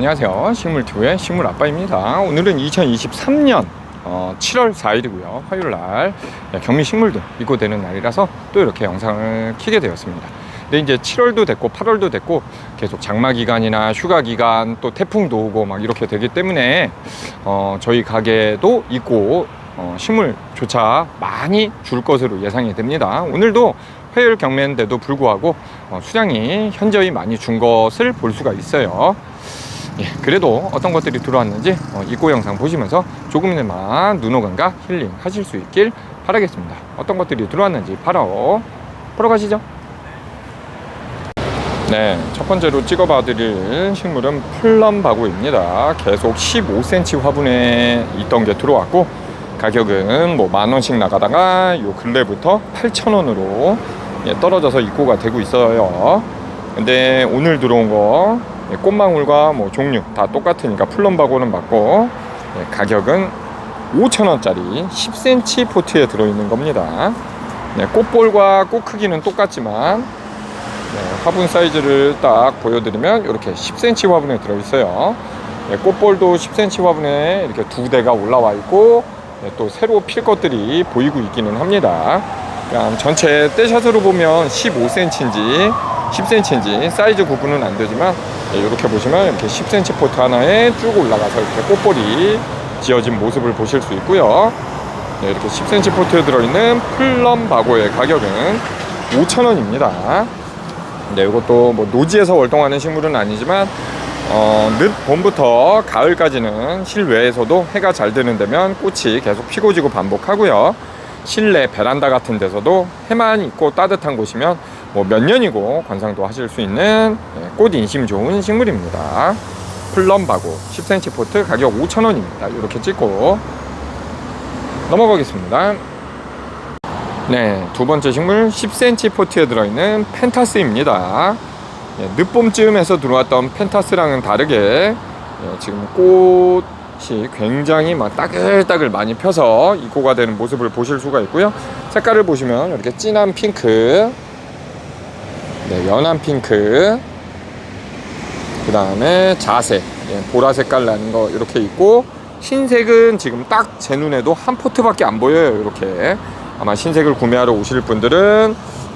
네, 안녕하세요. 식물튜브의 식물 아빠입니다. 오늘은 2023년 어, 7월 4일이고요. 화요일 날 네, 경미 식물도 입고 되는 날이라서 또 이렇게 영상을 키게 되었습니다. 근데 이제 7월도 됐고 8월도 됐고 계속 장마 기간이나 휴가 기간 또 태풍도 오고 막 이렇게 되기 때문에 어, 저희 가게도 있고 어, 식물조차 많이 줄 것으로 예상이 됩니다. 오늘도 화요일 경매인데도 불구하고 어, 수량이 현저히 많이 준 것을 볼 수가 있어요. 예, 그래도 어떤 것들이 들어왔는지 어, 입고 영상 보시면서 조금이나마 눈호강과 힐링 하실 수 있길 바라겠습니다. 어떤 것들이 들어왔는지 바로 보러 가시죠. 네, 첫 번째로 찍어봐 드릴 식물은 플럼 바구입니다. 계속 15cm 화분에 있던 게 들어왔고 가격은 뭐 만 원씩 나가다가 요 근래부터 8,000원으로 예, 떨어져서 입고가 되고 있어요. 근데 오늘 들어온 거 예, 꽃망울과 뭐 종류 다 똑같으니까 플럼바고는 맞고 예, 가격은 5,000원짜리 10cm 포트에 들어있는 겁니다. 네, 꽃볼과 꽃 크기는 똑같지만 네, 화분 사이즈를 딱 보여드리면 이렇게 10cm 화분에 들어있어요. 네, 꽃볼도 10cm 화분에 이렇게 두 대가 올라와 있고 네, 또 새로 필 것들이 보이고 있기는 합니다. 그냥 전체 떼샷으로 보면 15cm인지 10cm인지 사이즈 구분은 안 되지만 네, 이렇게 보시면 이렇게 10cm 포트 하나에 쭉 올라가서 이렇게 꽃볼이 지어진 모습을 보실 수 있고요. 네, 이렇게 10cm 포트에 들어있는 플럼 바고의 가격은 5,000원입니다. 네, 이것도 뭐 노지에서 월동하는 식물은 아니지만 어, 늦 봄부터 가을까지는 실외에서도 해가 잘 드는 데면 꽃이 계속 피고 지고 반복하고요. 실내 베란다 같은 데서도 해만 있고 따뜻한 곳이면 뭐 몇 년이고 관상도 하실 수 있는 네, 꽃 인심 좋은 식물입니다. 플럼바고 10cm 포트 가격 5,000원입니다. 이렇게 찍고 넘어가겠습니다. 네, 두 번째 식물 10cm 포트에 들어있는 펜타스입니다. 예, 늦봄쯤에서 들어왔던 펜타스랑은 다르게 예, 지금 꽃이 굉장히 막 따글따글 많이 펴서 입고가 되는 모습을 보실 수가 있고요. 색깔을 보시면 이렇게 진한 핑크, 네, 연한 핑크, 그 다음에 자색, 예, 보라 색깔 나는 거 이렇게 있고 흰색은 지금 딱 제 눈에도 한 포트밖에 안 보여요. 이렇게 아마 흰색을 구매하러 오실 분들은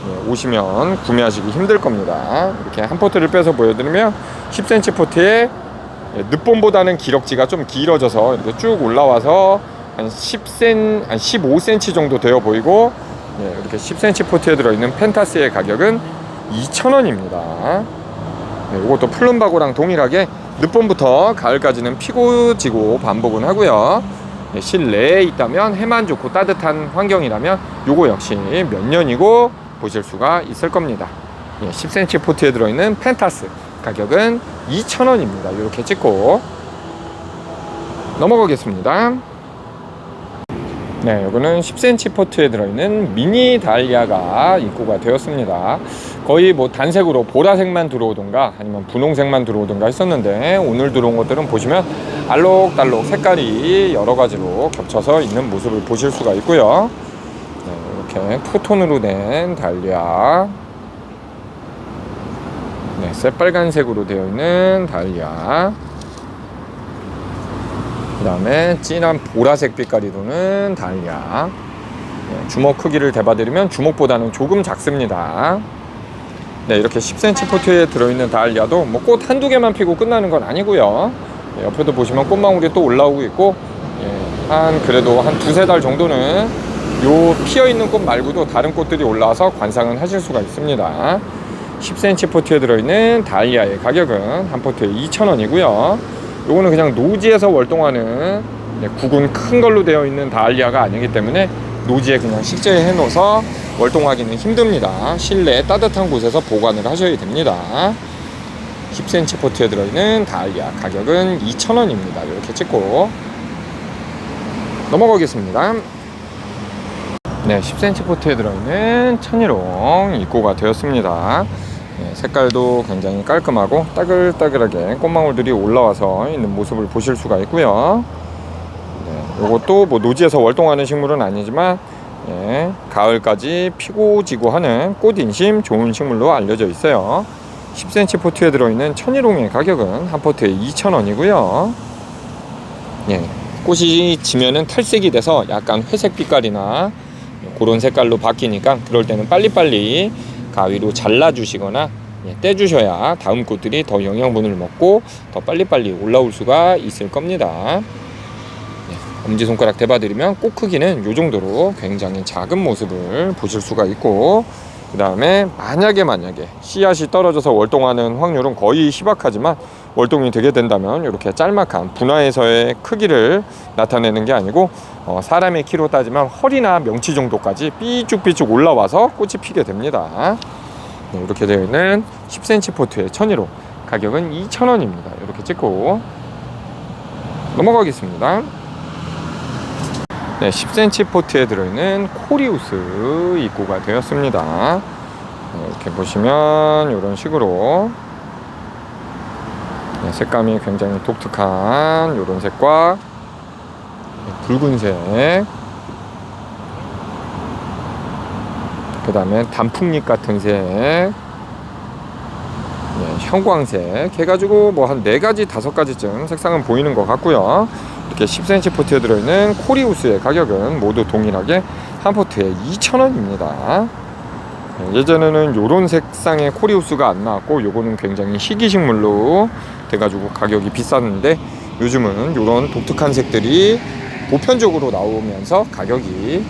예, 오시면 구매하시기 힘들 겁니다. 이렇게 한 포트를 빼서 보여드리면 10cm 포트에 예, 늦봄보다는 기럭지가 좀 길어져서 이렇게 쭉 올라와서 한 10cm, 한 15cm 정도 되어 보이고 예, 이렇게 10cm 포트에 들어있는 펜타스의 가격은 2,000원입니다. 네, 이것도 플룸바고랑 동일하게 늦봄부터 가을까지는 피고 지고 반복은 하고요. 네, 실내에 있다면 해만 좋고 따뜻한 환경이라면 요거 역시 몇 년이고 보실 수가 있을 겁니다. 예, 10cm 포트에 들어있는 펜타스 가격은 2,000원입니다. 이렇게 찍고 넘어가겠습니다. 네, 이거는 10cm 포트에 들어있는 미니 달리아가 입고가 되었습니다. 거의 뭐 단색으로 보라색만 들어오던가 아니면 분홍색만 들어오던가 했었는데 오늘 들어온 것들은 보시면 알록달록 색깔이 여러 가지로 겹쳐서 있는 모습을 보실 수가 있고요. 네, 이렇게 투톤으로 된 달리아. 네, 새빨간색으로 되어 있는 달리아. 그 다음에 진한 보라색 빛깔이 도는 달리아. 네, 주먹 크기를 대봐드리면 주먹보다는 조금 작습니다. 네, 이렇게 10cm 포트에 들어있는 다알리아도 뭐 꽃 한두 개만 피고 끝나는 건 아니고요. 예, 옆에도 보시면 꽃망울이 또 올라오고 있고, 예, 한 그래도 한 두세 달 정도는 요 피어 있는 꽃 말고도 다른 꽃들이 올라와서 관상은 하실 수가 있습니다. 10cm 포트에 들어있는 다이아의 가격은 한 포트에 2,000원이고요. 요거는 그냥 노지에서 월동하는 예, 구근 큰 걸로 되어 있는 다알리아가 아니기 때문에 노지에 그냥 식재해 놓아서 월동하기는 힘듭니다. 실내 따뜻한 곳에서 보관을 하셔야 됩니다. 10cm 포트에 들어있는 다알리아 가격은 2,000원입니다. 이렇게 찍고 넘어가겠습니다. 네, 10cm 포트에 들어있는 천일홍 입고가 되었습니다. 네, 색깔도 굉장히 깔끔하고 따글따글하게 꽃망울들이 올라와서 있는 모습을 보실 수가 있고요. 네, 이것도 뭐 노지에서 월동하는 식물은 아니지만 예, 가을까지 피고 지고 하는 꽃 인심 좋은 식물로 알려져 있어요. 10cm 포트에 들어있는 천일홍의 가격은 한 포트에 2,000원이고요. 예, 꽃이 지면은 탈색이 돼서 약간 회색 빛깔이나 그런 색깔로 바뀌니까 그럴 때는 빨리빨리 가위로 잘라주시거나 예, 떼주셔야 다음 꽃들이 더 영양분을 먹고 더 빨리빨리 올라올 수가 있을 겁니다. 예, 엄지손가락 대봐드리면 꽃 크기는 이 정도로 굉장히 작은 모습을 보실 수가 있고 그 다음에 만약에 만약에 씨앗이 떨어져서 월동하는 확률은 거의 희박하지만 월동이 되게 된다면 이렇게 짤막한 분화에서의 크기를 나타내는 게 아니고 어, 사람의 키로 따지면 허리나 명치 정도까지 삐쭉삐쭉 올라와서 꽃이 피게 됩니다. 네, 이렇게 되어 있는 10cm 포트의 천일호 가격은 2,000원입니다. 이렇게 찍고 넘어가겠습니다. 네, 10cm 포트에 들어있는 코리우스 입고가 되었습니다. 네, 이렇게 보시면 이런 식으로 네, 색감이 굉장히 독특한 이런 색과 네, 붉은색. 그 다음에 단풍잎 같은 색. 네, 형광색. 해가지고 뭐한네 가지 다섯 가지쯤 색상은 보이는 것 같고요. 이렇게 10cm 포트에 들어있는 코리우스의 가격은 모두 동일하게 한 포트에 2,000원입니다. 예전에는 요런 색상의 코리우스가 안 나왔고 요거는 굉장히 희귀식물로 돼가지고 가격이 비쌌는데 요즘은 요런 독특한 색들이 보편적으로 나오면서 가격이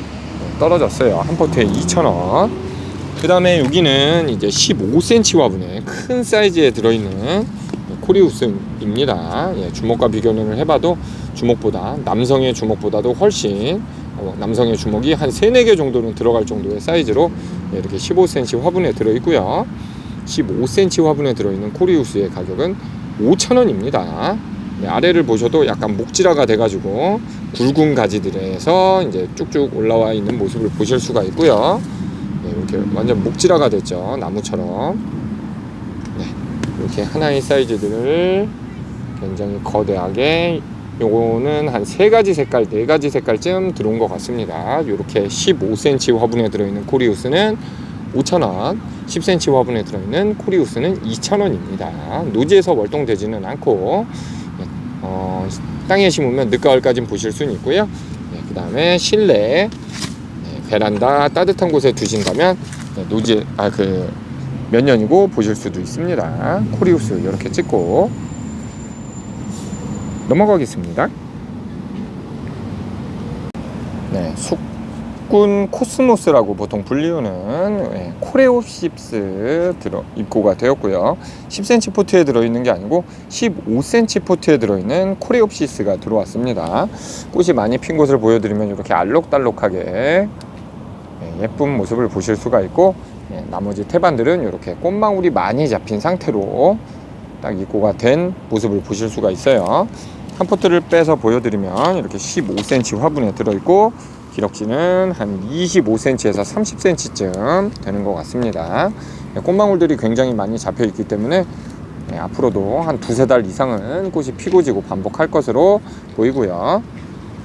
떨어졌어요. 한 포트에 2,000원. 그 다음에 여기는 이제 15cm 화분에 큰 사이즈에 들어있는 코리우스입니다. 예, 주먹과 비교를 해봐도 주먹보다 남성의 주먹보다도 훨씬 어, 남성의 주먹이 한 3, 4개 정도는 들어갈 정도의 사이즈로 네, 이렇게 15cm 화분에 들어있고요. 15cm 화분에 들어있는 코리우스의 가격은 5,000원입니다. 네, 아래를 보셔도 약간 목질화가 돼가지고 굵은 가지들에서 이제 쭉쭉 올라와 있는 모습을 보실 수가 있고요. 네, 이렇게 완전 목질화가 됐죠 나무처럼. 네, 이렇게 하나의 사이즈들을 굉장히 거대하게 요거는 한 세 가지 색깔, 네 가지 색깔쯤 들어온 것 같습니다. 이렇게 15cm 화분에 들어있는 코리우스는 5,000원, 10cm 화분에 들어있는 코리우스는 2,000원입니다. 노지에서 월동되지는 않고 어, 땅에 심으면 늦가을까지 보실 수는 있고요. 네, 그 다음에 실내 네, 베란다 따뜻한 곳에 두신다면 네, 노지 아 그 몇 년이고 보실 수도 있습니다. 코리우스 이렇게 찍고 넘어가겠습니다. 네, 숙 군 코스모스라고 보통 불리우는 네, 코레옵십스 들어 입고가 되었고요. 10cm 포트에 들어있는 게 아니고 15cm 포트에 들어있는 코레옵시스가 들어왔습니다. 꽃이 많이 핀 곳을 보여드리면 이렇게 알록달록하게 네, 예쁜 모습을 보실 수가 있고 네, 나머지 태반들은 이렇게 꽃망울이 많이 잡힌 상태로 딱 입고가 된 모습을 보실 수가 있어요. 한 포트를 빼서 보여드리면 이렇게 15cm 화분에 들어있고 기럭지는 한 25cm에서 30cm쯤 되는 것 같습니다. 네, 꽃망울들이 굉장히 많이 잡혀 있기 때문에 네, 앞으로도 한 두세 달 이상은 꽃이 피고 지고 반복할 것으로 보이고요.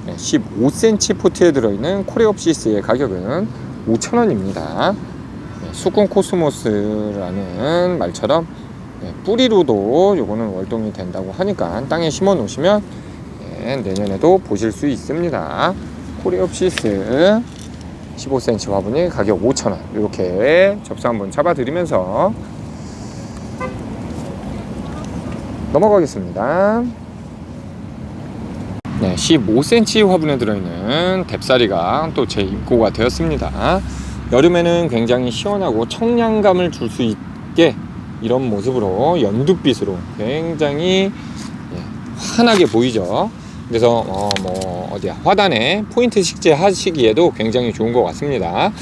네, 15cm 포트에 들어있는 코레옵시스의 가격은 5,000원입니다. 네, 수군 코스모스라는 말처럼 네, 뿌리로도 요거는 월동이 된다고 하니까 땅에 심어 놓으시면 네, 내년에도 보실 수 있습니다. 코리옵시스 15cm 화분이 가격 5,000원 이렇게 접수 한번 잡아드리면서 넘어가겠습니다. 네, 15cm 화분에 들어있는 뎁사리가 또 제 입고가 되었습니다. 여름에는 굉장히 시원하고 청량감을 줄 수 있게 이런 모습으로 연두빛으로 굉장히 예, 환하게 보이죠. 그래서 어, 뭐 어디야 화단에 포인트 식재 하시기에도 굉장히 좋은 것 같습니다.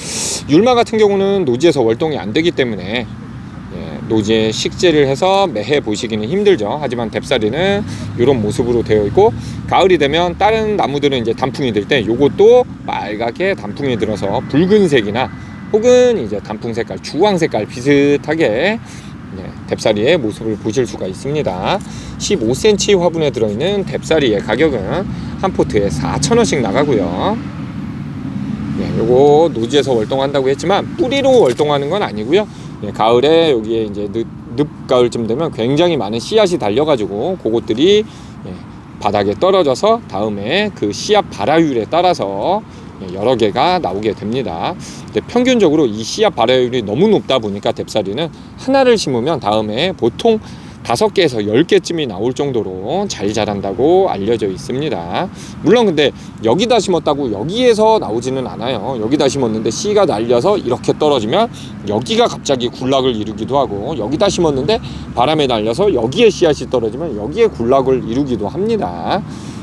율마 같은 경우는 노지에서 월동이 안 되기 때문에 예, 노지에 식재를 해서 매해 보시기는 힘들죠. 하지만 뎁사리는 이런 모습으로 되어 있고 가을이 되면 다른 나무들은 이제 단풍이 들 때 요것도 빨갛게 단풍이 들어서 붉은색이나 혹은 이제 단풍 색깔, 주황 색깔 비슷하게 네, 뎁사리의 모습을 보실 수가 있습니다. 15cm 화분에 들어있는 뎁사리의 가격은 한 포트에 4,000원씩 나가고요. 네, 요거 노지에서 월동한다고 했지만 뿌리로 월동하는 건 아니고요. 네, 가을에 여기에 이제 늦, 늦 가을쯤 되면 굉장히 많은 씨앗이 달려가지고 그것들이 예, 바닥에 떨어져서 다음에 그 씨앗 발화율에 따라서 예, 여러 개가 나오게 됩니다. 근데 평균적으로 이 씨앗 발화율이 너무 높다 보니까 뎁사리는 하나를 심으면 다음에 보통 다섯 개에서 열 개쯤이 나올 정도로 잘 자란다고 알려져 있습니다. 물론 근데 여기다 심었다고 여기에서 나오지는 않아요. 여기다 심었는데 씨가 날려서 이렇게 떨어지면 여기가 갑자기 군락을 이루기도 하고 여기다 심었는데 바람에 날려서 여기에 씨앗이 떨어지면 여기에 군락을 이루기도 합니다.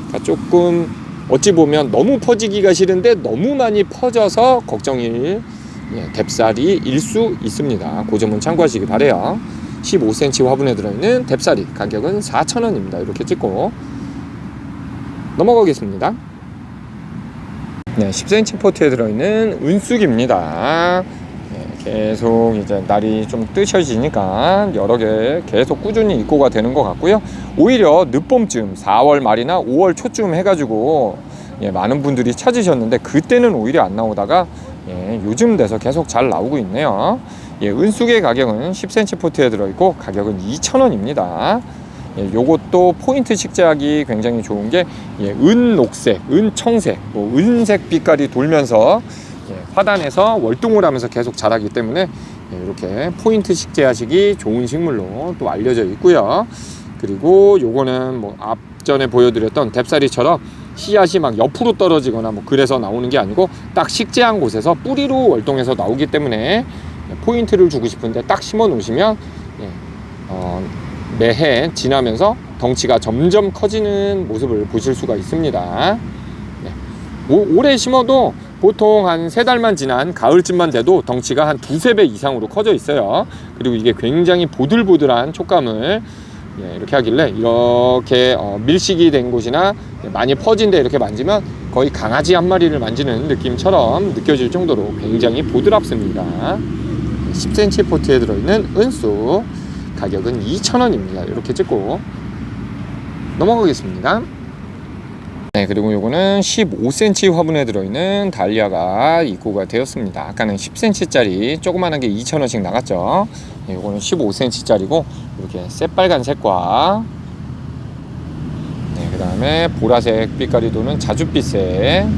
그러니까 조금 어찌 보면 너무 퍼지기가 싫은데 너무 많이 퍼져서 걱정일 예, 뎁살이일 수 있습니다. 그 점은 참고하시기 바래요. 15cm 화분에 들어있는 뎁살이 가격은 4,000원입니다. 이렇게 찍고 넘어가겠습니다. 네, 10cm 포트에 들어있는 은쑥입니다. 네, 계속 이제 날이 좀 뜨셔지니까 여러 개 계속 꾸준히 입고가 되는 것 같고요. 오히려 늦봄쯤 4월 말이나 5월 초쯤 해가지고 예, 많은 분들이 찾으셨는데 그때는 오히려 안 나오다가 예, 요즘 돼서 계속 잘 나오고 있네요. 예, 은숙의 가격은 10cm 포트에 들어있고 가격은 2,000원입니다. 예, 요것도 포인트 식재하기 굉장히 좋은 게 예, 은녹색, 은청색, 뭐 은색 빛깔이 돌면서 예, 화단에서 월동을 하면서 계속 자라기 때문에 예, 이렇게 포인트 식 재하시기 좋은 식물로 또 알려져 있고요. 그리고 요거는 뭐 앞전에 보여드렸던 뎁사리처럼 씨앗이 막 옆으로 떨어지거나 뭐 그래서 나오는 게 아니고 딱 식재한 곳에서 뿌리로 월동해서 나오기 때문에 포인트를 주고 싶은데 딱 심어 놓으시면 예, 어, 매해 지나면서 덩치가 점점 커지는 모습을 보실 수가 있습니다. 네. 오, 오래 심어도 보통 한 세 달만 지난 가을쯤만 돼도 덩치가 한 두세 배 이상으로 커져 있어요. 그리고 이게 굉장히 보들보들한 촉감을 예, 이렇게 하길래 이렇게 어, 밀식이 된 곳이나 많이 퍼진 데 이렇게 만지면 거의 강아지 한 마리를 만지는 느낌처럼 느껴질 정도로 굉장히 보드랍습니다. 10cm 포트에 들어있는 은수 가격은 2,000원입니다. 이렇게 찍고 넘어가겠습니다. 네, 그리고 요거는 15cm 화분에 들어있는 달리아가 입고가 되었습니다. 아까는 10cm짜리 조그만한 게 2,000원씩 나갔죠. 네, 요거는 15cm짜리고 이렇게 새빨간 색과 네, 그 다음에 보라색 빛깔이 도는 자줏빛색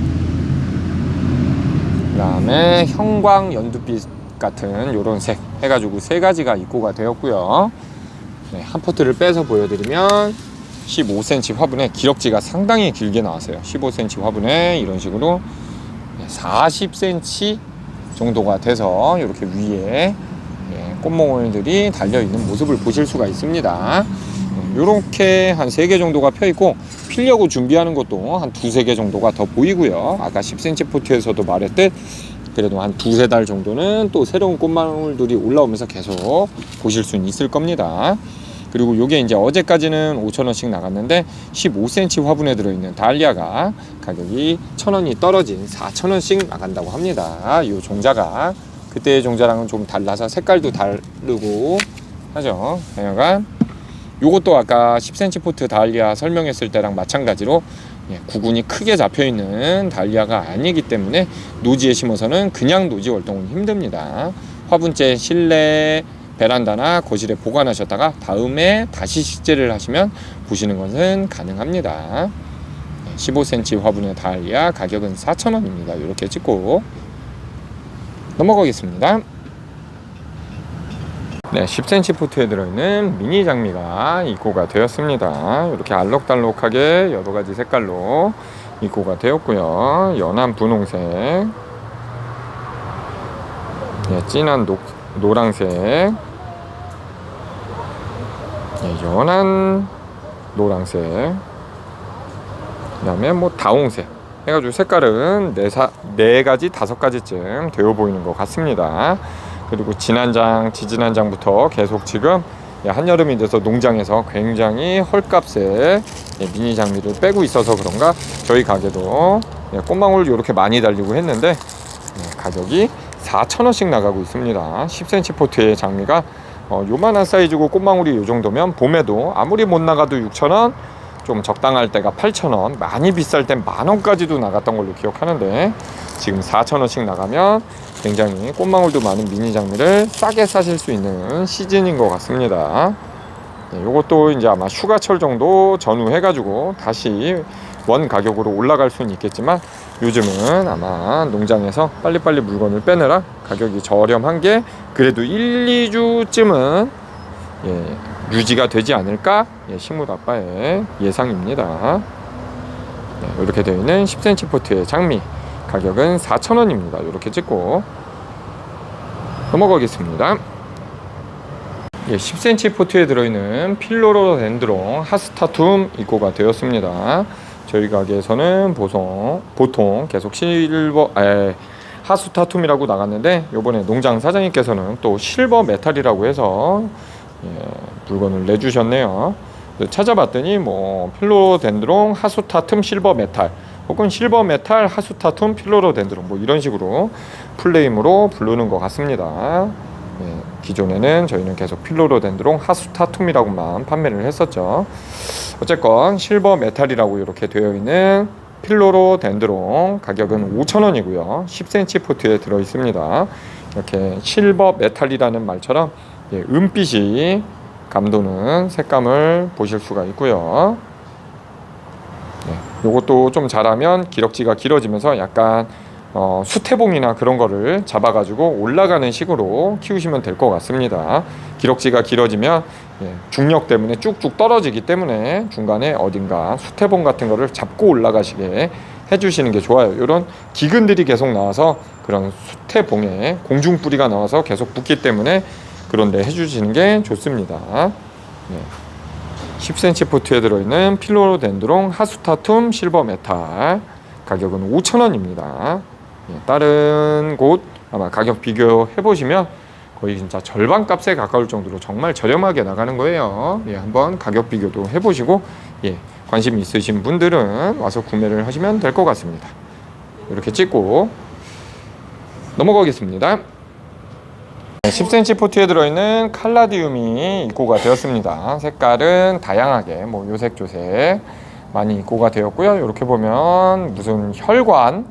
그 다음에 형광 연두빛 같은 요런 색 해가지고 세 가지가 입고가 되었고요. 네, 한 포트를 빼서 보여드리면 15cm 화분에 기럭지가 상당히 길게 나왔어요. 15cm 화분에 이런 식으로 40cm 정도가 돼서 이렇게 위에 예, 꽃몽울들이 달려 있는 모습을 보실 수가 있습니다. 이렇게 한세개 정도가 펴 있고 피려고 준비하는 것도 한 두세 개 정도가 더 보이고요. 아까 10cm 포트에서도 말했듯 그래도 한 두세 달 정도는 또 새로운 꽃망울들이 올라오면서 계속 보실 수는 있을 겁니다. 그리고 요게 이제 어제까지는 5천원씩 나갔는데 15cm 화분에 들어있는 달리아가 가격이 1,000원이 떨어진 4천원씩 나간다고 합니다. 요 종자가 그때의 종자랑은 좀 달라서 색깔도 다르고 하죠. 하여간 요것도 아까 10cm 포트 달리아 설명했을 때랑 마찬가지로 예, 구근이 크게 잡혀 있는 달리아가 아니기 때문에 노지에 심어서는 그냥 노지 활동은 힘듭니다. 화분째 실내 베란다나 거실에 보관하셨다가 다음에 다시 식재를 하시면 보시는 것은 가능합니다. 15cm 화분의 달리아 가격은 4,000원입니다. 이렇게 찍고 넘어가겠습니다. 네, 10cm 포트에 들어있는 미니 장미가 입고가 되었습니다. 이렇게 알록달록하게 여러 가지 색깔로 입고가 되었고요. 연한 분홍색, 네, 진한 노, 노랑색, 네, 연한 노랑색, 그 다음에 뭐 다홍색 해가지고 색깔은 네, 사, 네 가지, 다섯 가지쯤 되어 보이는 것 같습니다. 그리고 지난 장, 지지난 장부터 계속 지금 한여름이 돼서 농장에서 굉장히 헐값에 미니 장미를 빼고 있어서 그런가 저희 가게도 꽃망울 이렇게 많이 달리고 했는데 가격이 4,000원씩 나가고 있습니다. 10cm 포트의 장미가 어, 요만한 사이즈고 꽃망울이 요 정도면 봄에도 아무리 못 나가도 6,000원 좀 적당할 때가 8,000원 많이 비쌀 땐 만원까지도 나갔던 걸로 기억하는데 지금 4,000원씩 나가면 굉장히 꽃망울도 많은 미니 장미를 싸게 사실 수 있는 시즌인 것 같습니다. 네, 요것도 이제 아마 휴가철 정도 전후 해가지고 다시 원 가격으로 올라갈 수는 있겠지만 요즘은 아마 농장에서 빨리빨리 물건을 빼느라 가격이 저렴한 게 그래도 1, 2주쯤은 예, 유지가 되지 않을까 예, 식물 아빠의 예상입니다. 네, 이렇게 되어 있는 10cm 포트의 장미 가격은 4,000원입니다. 이렇게 찍고 넘어가겠습니다. 예, 10cm 포트에 들어있는 필로로덴드론 하스타툼 입고가 되었습니다. 저희 가게에서는 보통, 보통 계속 실버, 에, 하스타툼이라고 나갔는데 요번에 농장 사장님께서는 또 실버 메탈이라고 해서 예, 물건을 내주셨네요. 찾아봤더니 뭐 필로덴드론 하수타툼 실버 메탈 혹은 실버 메탈 하수타툼 필로로덴드론 뭐 이런 식으로 플레임으로 부르는 것 같습니다. 예, 기존에는 저희는 계속 필로로덴드론 하수타툼이라고만 판매를 했었죠. 어쨌건 실버 메탈이라고 이렇게 되어 있는 필로로 덴드론 가격은 5,000원이고요. 10cm 포트에 들어 있습니다. 이렇게 실버 메탈이라는 말처럼 예, 은빛이 감도는 색감을 보실 수가 있고요. 네, 요것도 좀 자라면 기럭지가 길어지면서 약간 어, 수태봉이나 그런 거를 잡아가지고 올라가는 식으로 키우시면 될 것 같습니다. 기럭지가 길어지면 예, 중력 때문에 쭉쭉 떨어지기 때문에 중간에 어딘가 수태봉 같은 거를 잡고 올라가시게 해주시는 게 좋아요. 이런 기근들이 계속 나와서 그런 수태봉에 공중 뿌리가 나와서 계속 붙기 때문에 그런데 해주시는 게 좋습니다. 네. 10cm 포트에 들어있는 필로덴드롱 하수타툼 실버 메탈 가격은 5,000원입니다. 예, 다른 곳 아마 가격 비교해 보시면 거의 진짜 절반 값에 가까울 정도로 정말 저렴하게 나가는 거예요. 예, 한번 가격 비교도 해보시고 예, 관심 있으신 분들은 와서 구매를 하시면 될 것 같습니다. 이렇게 찍고 넘어가겠습니다. 10cm 포트에 들어있는 칼라디움이 입고가 되었습니다. 색깔은 다양하게 뭐 요색 조색 많이 입고가 되었고요. 이렇게 보면 무슨 혈관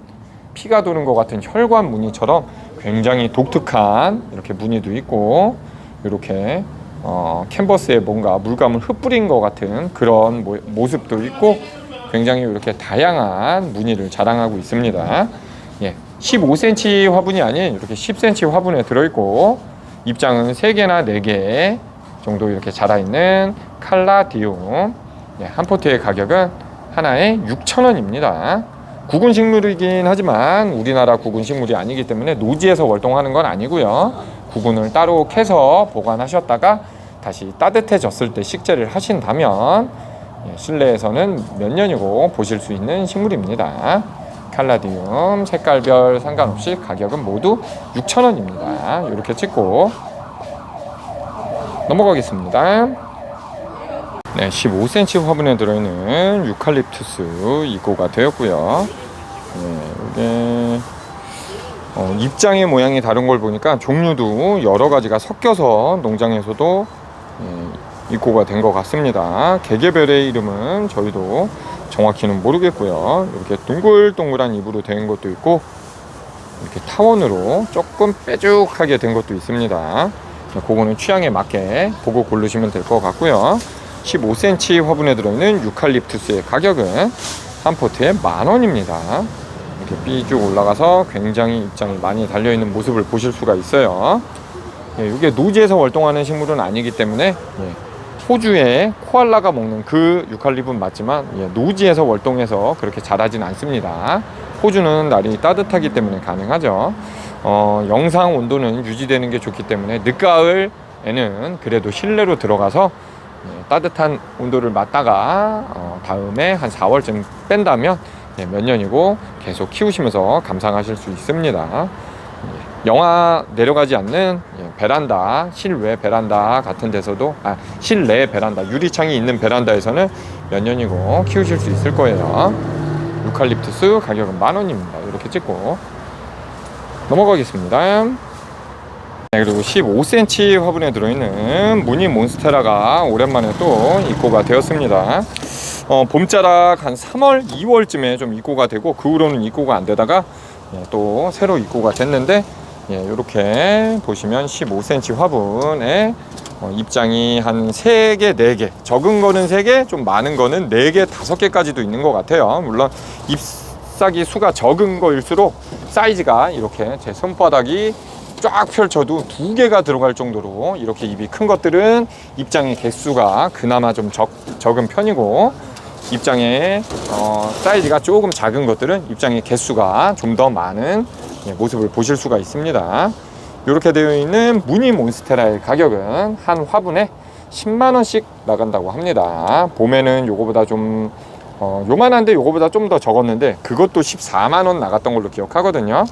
피가 도는 것 같은 혈관 무늬처럼 굉장히 독특한 이렇게 무늬도 있고 이렇게 어, 캔버스에 뭔가 물감을 흩뿌린 것 같은 그런 모, 모습도 있고 굉장히 이렇게 다양한 무늬를 자랑하고 있습니다. 예, 15cm 화분이 아닌 이렇게 10cm 화분에 들어있고 입장은 3개나 4개 정도 이렇게 자라있는 칼라디움 예, 한 포트의 가격은 하나에 6,000원입니다. 구근 식물이긴 하지만 우리나라 구근 식물이 아니기 때문에 노지에서 월동하는 건 아니고요. 구근을 따로 캐서 보관하셨다가 다시 따뜻해졌을 때 식재를 하신다면 예, 실내에서는 몇 년이고 보실 수 있는 식물입니다. 칼라디움 색깔별 상관없이 가격은 모두 6,000원입니다. 이렇게 찍고 넘어가겠습니다. 네, 15cm 화분에 들어있는 유칼립투스 입고가 되었고요. 네, 이게 어, 입장의 모양이 다른 걸 보니까 종류도 여러 가지가 섞여서 농장에서도 예, 입고가 된 것 같습니다. 개개별의 이름은 저희도 정확히는 모르겠고요. 이렇게 동글동글한 잎으로 된 것도 있고 이렇게 타원으로 조금 빼죽하게 된 것도 있습니다. 그거는 취향에 맞게 보고 고르시면 될 것 같고요. 15cm 화분에 들어있는 유칼립투스의 가격은 한 포트에 만 원입니다. 이렇게 삐쭉 올라가서 굉장히 입장이 많이 달려있는 모습을 보실 수가 있어요. 예, 이게 노지에서 월동하는 식물은 아니기 때문에 예, 호주의 코알라가 먹는 그 유칼립은 맞지만 예, 노지에서 월동해서 그렇게 자라진 않습니다. 호주는 날이 따뜻하기 때문에 가능하죠. 어, 영상 온도는 유지되는 게 좋기 때문에 늦가을에는 그래도 실내로 들어가서 예, 따뜻한 온도를 맞다가 어, 다음에 한 4월쯤 뺀다면 예, 몇 년이고 계속 키우시면서 감상하실 수 있습니다. 예, 영하 내려가지 않는 예, 베란다, 실외 베란다 같은 데서도 아, 실내 베란다, 유리창이 있는 베란다에서는 몇 년이고 키우실 수 있을 거예요. 유칼립투스 가격은 만 원입니다. 이렇게 찍고 넘어가겠습니다. 네, 그리고 15cm 화분에 들어있는 무늬 몬스테라가 오랜만에 또 입고가 되었습니다. 어, 봄자락 한 3월, 2월쯤에 좀 입고가 되고 그 후로는 입고가 안 되다가 예, 또 새로 입고가 됐는데 예, 이렇게 보시면 15cm 화분에 어, 입장이 한 3개, 4개. 적은 거는 3개, 좀 많은 거는 4개, 5개까지도 있는 것 같아요. 물론 잎사귀 수가 적은 거일수록 사이즈가 이렇게 제 손바닥이 쫙 펼쳐도 두 개가 들어갈 정도로 이렇게 입이 큰 것들은 입장의 개수가 그나마 좀 적, 적은 편이고 입장의 어, 사이즈가 조금 작은 것들은 입장의 개수가 좀 더 많은 예, 모습을 보실 수가 있습니다. 이렇게 되어 있는 무늬 몬스테라의 가격은 한 화분에 10만 원씩 나간다고 합니다. 봄에는 요거보다 좀 어, 요만한데 요거보다 좀 더 적었는데 그것도 14만 원 나갔던 걸로 기억하거든요.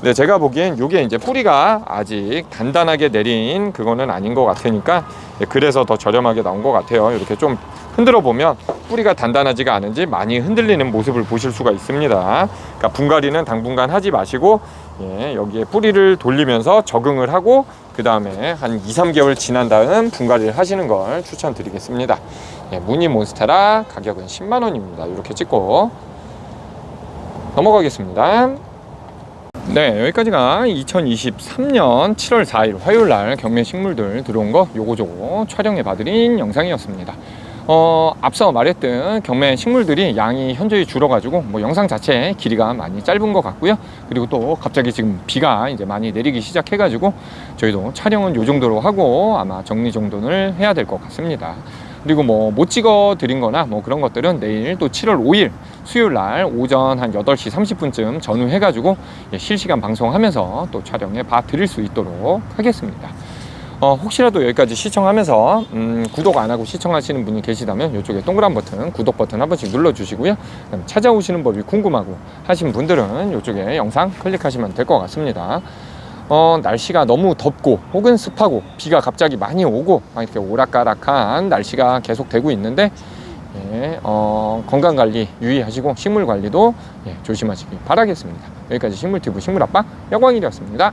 근데 제가 보기엔 요게 이제 뿌리가 아직 단단하게 내린 그거는 아닌 것 같으니까 예, 그래서 더 저렴하게 나온 것 같아요. 이렇게 좀 흔들어 보면 뿌리가 단단하지가 않은지 많이 흔들리는 모습을 보실 수가 있습니다. 그러니까 분갈이는 당분간 하지 마시고 예, 여기에 뿌리를 돌리면서 적응을 하고 그 다음에 한 2, 3개월 지난 다음 분갈이를 하시는 걸 추천드리겠습니다. 예, 무늬 몬스테라 가격은 10만 원입니다. 이렇게 찍고 넘어가겠습니다. 네, 여기까지가 2023년 7월 4일 화요일 날 경매 식물들 들어온 거 요거저거 촬영해 봐드린 영상이었습니다. 어, 앞서 말했던 경매 식물들이 양이 현저히 줄어가지고 뭐 영상 자체 길이가 많이 짧은 것 같고요. 그리고 또 갑자기 지금 비가 이제 많이 내리기 시작해가지고 저희도 촬영은 요 정도로 하고 아마 정리 정돈을 해야 될 것 같습니다. 그리고 뭐 못 찍어 드린 거나 뭐 그런 것들은 내일 또 7월 5일 수요일 날 오전 한 8시 30분쯤 전후해 가지고 예, 실시간 방송하면서 또 촬영해 봐 드릴 수 있도록 하겠습니다. 어, 혹시라도 여기까지 시청하면서 음, 구독 안 하고 시청하시는 분이 계시다면 이쪽에 동그란 버튼 구독 버튼 한 번씩 눌러 주시고요. 그다음에 찾아오시는 법이 궁금하고 하신 분들은 이쪽에 영상 클릭하시면 될 것 같습니다. 어, 날씨가 너무 덥고 혹은 습하고 비가 갑자기 많이 오고 막 이렇게 오락가락한 날씨가 계속 되고 있는데 예, 어, 건강 관리 유의하시고 식물 관리도 예, 조심하시기 바라겠습니다. 여기까지 식물티브 식물아빠 여광일이었습니다.